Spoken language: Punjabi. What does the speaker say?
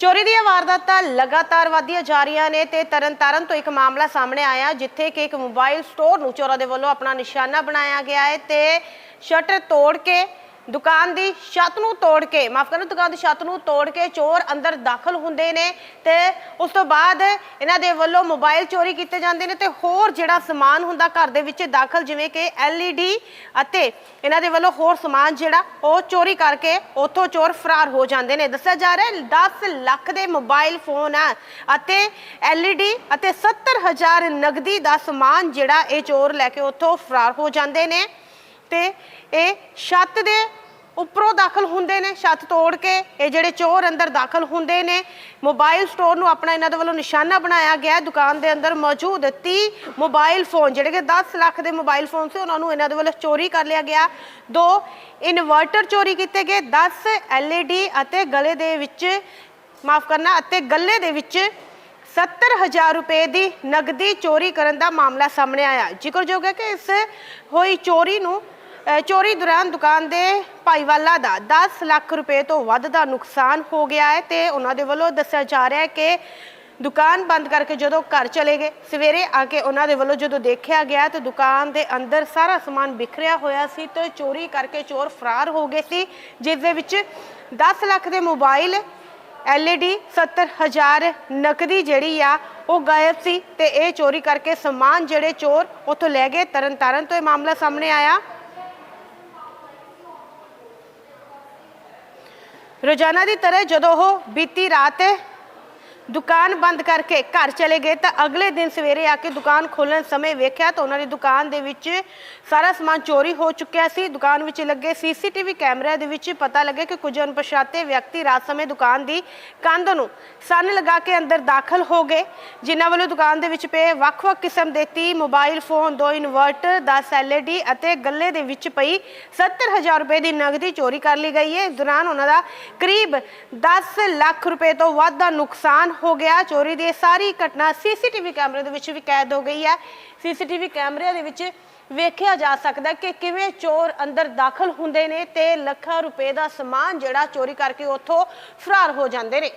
ਚੋਰੀ ਦੀਆਂ ਵਾਰਦਾਤਾਂ ਲਗਾਤਾਰ ਵਧੀਆਂ ਜਾ ਰਹੀਆਂ ਨੇ ਤੇ ਤਰਨਤਾਰਨ ਤੋਂ ਇੱਕ ਮਾਮਲਾ ਸਾਹਮਣੇ ਆਇਆ, ਜਿੱਥੇ ਕਿ ਇੱਕ ਮੋਬਾਈਲ ਸਟੋਰ ਨੂੰ ਚੋਰਾਂ ਦੇ ਵੱਲੋਂ ਆਪਣਾ ਨਿਸ਼ਾਨਾ ਬਣਾਇਆ ਗਿਆ ਹੈ ਤੇ ਸ਼ਟਰ ਤੋੜ ਕੇ ਦੁਕਾਨ ਦੀ ਛੱਤ ਨੂੰ ਤੋੜ ਕੇ, ਮਾਫ ਕਰਨਾ, ਦੁਕਾਨ ਦੀ ਛੱਤ ਨੂੰ ਤੋੜ ਕੇ ਚੋਰ ਅੰਦਰ ਦਾਖਲ ਹੁੰਦੇ ਨੇ ਤੇ ਉਸ ਤੋਂ ਬਾਅਦ ਇਹਨਾਂ ਦੇ ਵੱਲੋਂ ਮੋਬਾਈਲ ਚੋਰੀ ਕੀਤੇ ਜਾਂਦੇ ਨੇ ਤੇ ਹੋਰ ਜਿਹੜਾ ਸਮਾਨ ਹੁੰਦਾ ਘਰ ਦੇ ਵਿੱਚ ਦਾਖਲ, ਜਿਵੇਂ ਕਿ LED ਅਤੇ ਇਹਨਾਂ ਦੇ ਵੱਲੋਂ ਹੋਰ ਸਮਾਨ ਜਿਹੜਾ ਉਹ ਚੋਰੀ ਕਰਕੇ ਉੱਥੋਂ ਚੋਰ ਫਰਾਰ ਹੋ ਜਾਂਦੇ ਨੇ। ਦੱਸਿਆ ਜਾ ਰਿਹਾ ਹੈ 10 ਲੱਖ ਦੇ ਮੋਬਾਈਲ ਫੋਨ ਆ ਅਤੇ LED ਅਤੇ 70000 ਨਗਦੀ ਦਾ ਸਮਾਨ ਜਿਹੜਾ ਇਹ ਚੋਰ ਲੈ ਕੇ ਉੱਥੋਂ ਫਰਾਰ ਹੋ ਜਾਂਦੇ ਨੇ ਤੇ ਇਹ ਛੱਤ ਦੇ ਉੱਪਰੋਂ ਦਾਖਲ ਹੁੰਦੇ ਨੇ, ਛੱਤ ਤੋੜ ਕੇ, ਇਹ ਜਿਹੜੇ ਚੋਰ ਅੰਦਰ ਦਾਖਲ ਹੁੰਦੇ ਨੇ, ਮੋਬਾਈਲ ਸਟੋਰ ਨੂੰ ਆਪਣਾ ਇਹਨਾਂ ਦੇ ਵੱਲੋਂ ਨਿਸ਼ਾਨਾ ਬਣਾਇਆ ਗਿਆ ਹੈ। ਦੁਕਾਨ ਦੇ ਅੰਦਰ ਮੌਜੂਦ 30 ਮੋਬਾਈਲ ਫੋਨ, ਜਿਹੜੇ ਕਿ 10 ਲੱਖ ਦੇ ਮੋਬਾਈਲ ਫੋਨ ਸੀ, ਉਹਨਾਂ ਨੂੰ ਇਹਨਾਂ ਦੇ ਵੱਲੋਂ ਚੋਰੀ ਕਰ ਲਿਆ ਗਿਆ ਦੋ, ਇਨਵਰਟਰ ਚੋਰੀ ਕੀਤੇ ਗਏ 10 LED ਅਤੇ ਗਲੇ ਦੇ ਵਿੱਚ, ਮਾਫ ਕਰਨਾ, ਅਤੇ ਗੱਲੇ ਦੇ ਵਿੱਚ 70000 ਰੁਪਏ ਦੀ ਨਗਦੀ ਚੋਰੀ ਕਰਨ ਦਾ ਮਾਮਲਾ ਸਾਹਮਣੇ ਆਇਆ ਜ਼ਿਕਰਯੋਗ ਹੈ ਕਿ ਇਸ ਹੋਈ ਚੋਰੀ ਨੂੰ ਚੋਰੀ ਦੌਰਾਨ ਦੁਕਾਨ ਦੇ ਭਾਈਵਾਲਾ ਦਾ 10 ਲੱਖ ਰੁਪਏ ਤੋਂ ਵੱਧ ਦਾ ਨੁਕਸਾਨ ਹੋ ਗਿਆ ਹੈ ਤੇ ਉਹਨਾਂ ਦੇ ਵੱਲੋਂ ਦੱਸਿਆ ਜਾ ਰਿਹਾ ਹੈ ਕਿ ਦੁਕਾਨ ਬੰਦ ਕਰਕੇ ਜਦੋਂ ਘਰ ਚਲੇ ਗਏ, ਸਵੇਰੇ ਆ ਕੇ ਉਹਨਾਂ ਦੇ ਵੱਲੋਂ ਜਦੋਂ ਦੇਖਿਆ ਗਿਆ ਤਾਂ ਦੁਕਾਨ ਦੇ ਅੰਦਰ ਸਾਰਾ ਸਮਾਨ ਬਿਖਰਿਆ ਹੋਇਆ ਸੀ ਤੇ ਚੋਰੀ ਕਰਕੇ ਚੋਰ ਫਰਾਰ ਹੋ ਗਏ ਸੀ, ਜਿਸ ਦੇ ਵਿੱਚ 10 ਲੱਖ ਦੇ ਮੋਬਾਈਲ LED 70000 ਨਕਦੀ ਜਿਹੜੀ ਆ ਉਹ ਗਾਇਬ ਸੀ ਤੇ ਇਹ ਚੋਰੀ ਕਰਕੇ ਸਮਾਨ ਜਿਹੜੇ ਚੋਰ ਉੱਥੋਂ ਲੈ ਗਏ ਤਰਨਤਾਰਨ ਤੋਂ ਇਹ ਮਾਮਲਾ ਸਾਹਮਣੇ ਆਇਆ। ਰੋਜ਼ਾਨਾ ਦੀ ਤਰ੍ਹਾਂ ਜਦੋਂ ਉਹ ਬੀਤੀ ਰਾਤ ਦੁਕਾਨ ਬੰਦ ਕਰਕੇ ਘਰ ਚਲੇ ਗਏ ਤਾਂ ਅਗਲੇ ਦਿਨ ਸਵੇਰੇ ਆ ਕੇ ਦੁਕਾਨ ਖੋਲਣ ਸਮੇਂ ਵੇਖਿਆ ਤਾਂ ਉਹਨਾਂ ਦੀ ਦੁਕਾਨ ਦੇ ਵਿੱਚ ਸਾਰਾ ਸਮਾਨ ਚੋਰੀ ਹੋ ਚੁੱਕਿਆ ਸੀ। ਦੁਕਾਨ ਵਿੱਚ ਲੱਗੇ ਸੀਸੀਟੀਵੀ ਕੈਮਰਿਆਂ ਦੇ ਵਿੱਚ ਪਤਾ ਲੱਗਿਆ ਕਿ ਕੁਝ ਅਣਪਛਾਤੇ ਵਿਅਕਤੀ ਰਾਤ ਸਮੇਂ ਦੁਕਾਨ ਦੀ ਕੰਧ ਨੂੰ ਸੰਨ ਲਗਾ ਕੇ ਅੰਦਰ ਦਾਖਲ ਹੋ ਗਏ। ਜਿਨ੍ਹਾਂ ਵੱਲੋਂ ਦੁਕਾਨ ਦੇ ਵਿੱਚ ਪਏ ਵੱਖ-ਵੱਖ ਕਿਸਮ ਦੇ 30 ਮੋਬਾਈਲ ਫੋਨ, ਦੋ ਇਨਵਰਟਰ 10 LED ਅਤੇ ਗੱਲੇ ਦੇ ਵਿੱਚ ਪਈ 70000 ਰੁਪਏ ਦੀ ਨਗਦੀ ਚੋਰੀ ਕਰ ਲਈ ਗਈ ਹੈ। ਇਸ ਦੌਰਾਨ ਉਹਨਾਂ ਦਾ ਕਰੀਬ 10 ਲੱਖ ਰੁਪਏ ਤੋਂ ਵੱਧ ਦਾ ਨੁਕਸਾਨ ਹੋ ਗਿਆ। ਚੋਰੀ ਦੀ ਇਹ ਸਾਰੀ ਘਟਨਾ ਸੀਸੀਟੀਵੀ ਕੈਮਰੇ ਦੇ ਵਿੱਚ ਵੀ ਕੈਦ ਹੋ ਗਈ ਹੈ। ਸੀਸੀਟੀਵੀ ਕੈਮਰਿਆਂ ਦੇ ਵਿੱਚ ਵੇਖਿਆ ਜਾ ਸਕਦਾ ਕਿ ਕਿਵੇਂ ਚੋਰ ਅੰਦਰ ਦਾਖਲ ਹੁੰਦੇ ਨੇ ਤੇ ਲੱਖਾਂ ਰੁਪਏ ਦਾ ਸਮਾਨ ਜਿਹੜਾ ਚੋਰੀ ਕਰਕੇ ਉੱਥੋਂ ਫਰਾਰ ਹੋ ਜਾਂਦੇ ਨੇ।